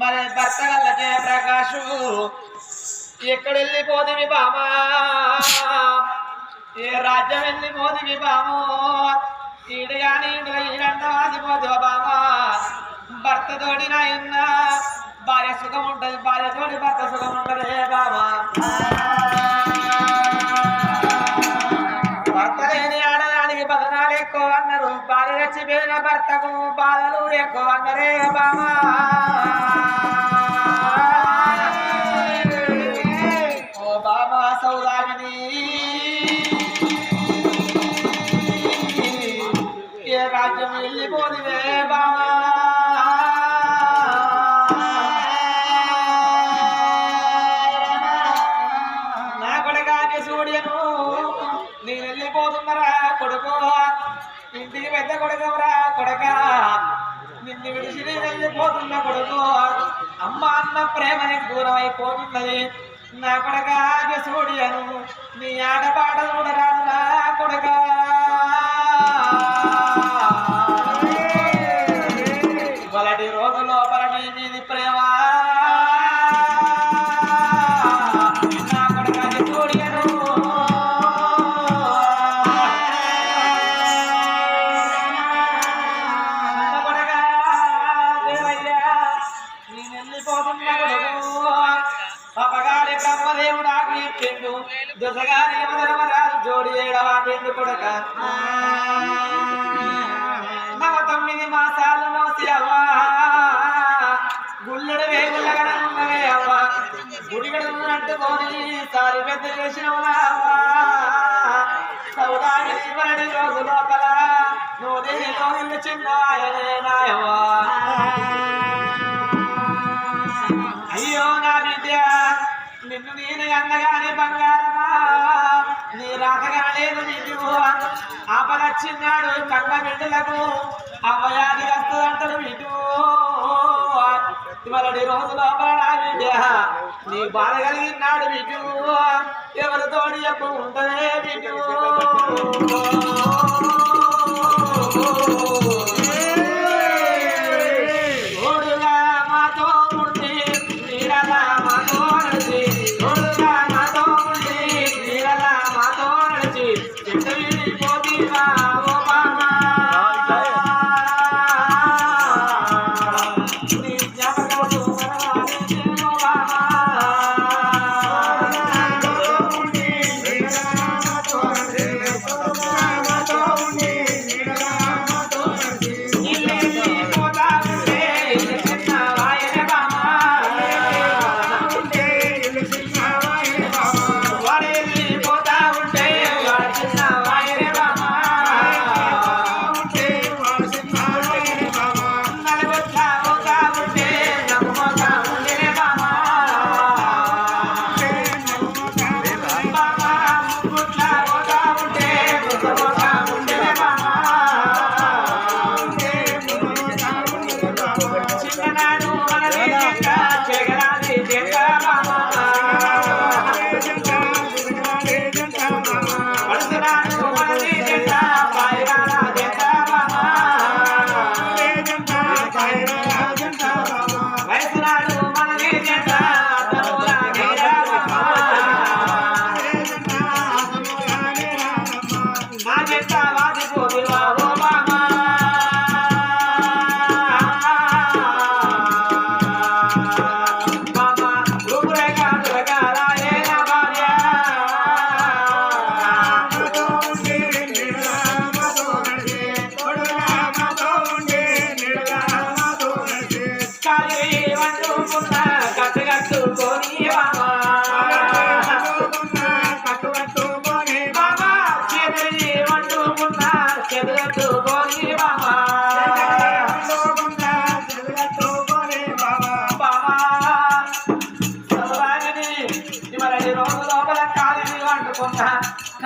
మరి భర్త గల్లకే ప్రకాశు? ఎక్కడ వెళ్ళిపోదివి బామా? ఏ రాజ్యం వెళ్ళిపోదివి బామో? ఈడు కానీ ఇంట్లో ఈడంతా వాసిపోదు బామా? భర్త తోడి నాయన్న భార్య సుఖం ఉంటుంది భార్య తోడి భర్త సుఖం ఉంటుంది బామా. అన్నారు భార్య చచ్చిపోయిన భర్తకు బాధలు ఎక్కువ అన్నరే బామా ఓ బామా సౌదామిని ఏ రాజ్యం వెళ్ళిపోనివే బామా నా కొడగాని సూర్యను నేను వెళ్ళిపోతున్నారా కొడుకో. ఇంటికి పెద్ద కొడుకురా కొడక నిన్ను విడిచి వెళ్ళిపోతున్న కొడుకు. అమ్మ అన్న ప్రేమని దూరం అయిపోతున్నది నా కొడక చూడియను నీ ఆటపాట చూడరాదురా కొడకా. నేను వెళ్ళిపోతున్నా పాపగారి బ్రహ్మదేవుడు ఆకు చెప్పిండు దశగారి యమధర్మరాజు జోడి ఏడవ కొడక. నవ తొమ్మిది మాసాలు మోసి అవ్వా. గుళ్ళడు వేగుల్లగడ అవ్వా. గుడిగడు అంటుకొని సారి పెద్ద చేసినవా అవ్వా. సౌదాగి శివరుడి రోజు లోపల నువ్వు దేనితో ఇల్లు చిన్న నాయవా నీ అన్నగాని అన్నగానే బంగారమా? నీ రాతగాలేదు నీవు ఆపలచ్చిన్నాడు కన్న బిడ్డలకు. అవ్వయాది వస్తుందంటారు ఇటు ఇవరటి రోజు లోపల నా బిడ్డ. నీ బాధ కలిగినాడు బిడ్డు ఎవరితోడి ఎప్పుడు ఉంటదే బిడ్డు বাবা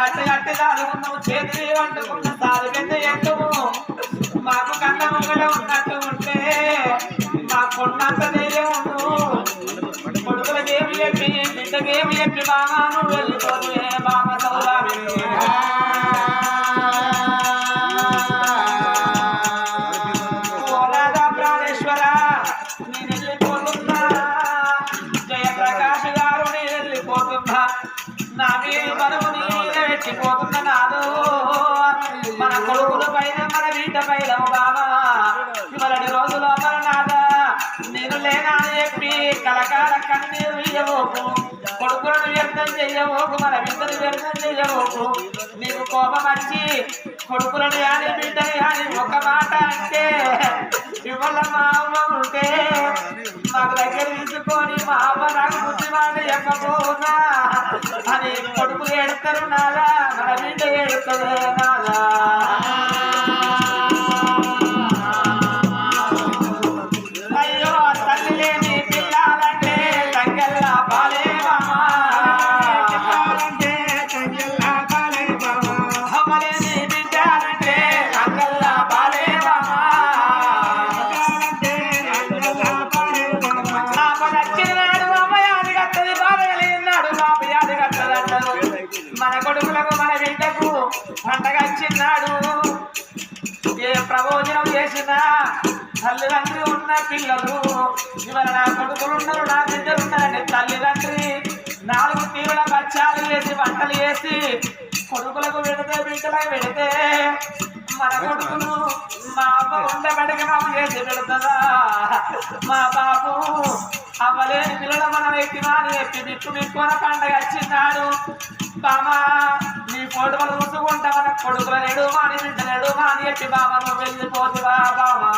కట్టు కట్టి దాదుకున్నావు చేతి వండుకున్న సాలు ఎత్తుము మాకు కన్న మొగలు ఉన్నట్టు ఉంటే మా కొన్నంత ధైర్యం ఉండు. కొడుకులకేమి చెప్పి బిడ్డకేమి చెప్పి బాగా చెయ్యవోకు మన బిడ్డలు వ్యర్థం చెయ్యవోకు నీకు కోపం వచ్చి కొడుకులను కానీ బిడ్డలు కానీ ఒక మాట అంటే ఇవాళ మా అమ్మ ఉంటే మాకు దగ్గర తీసుకొని మా అమ్మ నాకు బుద్ధి మాట చెప్పబోనా అని కొడుకులు ఎడతారు నాలా మన బిడ్డ ఏడుస్తుంది నాలా? అయ్యో తల్లి లేని పిల్లాలంటే తంగెల్లా బాలే. పండగచ్చిన్నాడు ఏ ప్రబోజనం చేసినా తల్లిదండ్రి ఉన్న పిల్లలు ఇవాళ నా కొడుకులు ఉన్నారు నా బిడ్డలు ఉన్నారని తల్లిదండ్రి నాలుగు తీరుల బచ్చాలు వేసి వంటలు వేసి కొడుకులకు పెడితే బిడ్డలకు పెడితే మన కొడుకులు మా అమ్మ ఉండబడికి మాకు చేసి పెడుతుందా? మా బాబు అవ్వలేని పిల్లలు మనం ఎత్తి మాని చెప్పి బిక్కు బిక్కున పండగ వచ్చిన్నాడు బామా నీ ఫోటోలు చూసుకుంటా మన కొడుకుల నేడు మాని బిడ్డ నేడు మాని ఎత్తి బామ నువ్వు వెళ్ళిపోతువా బామా.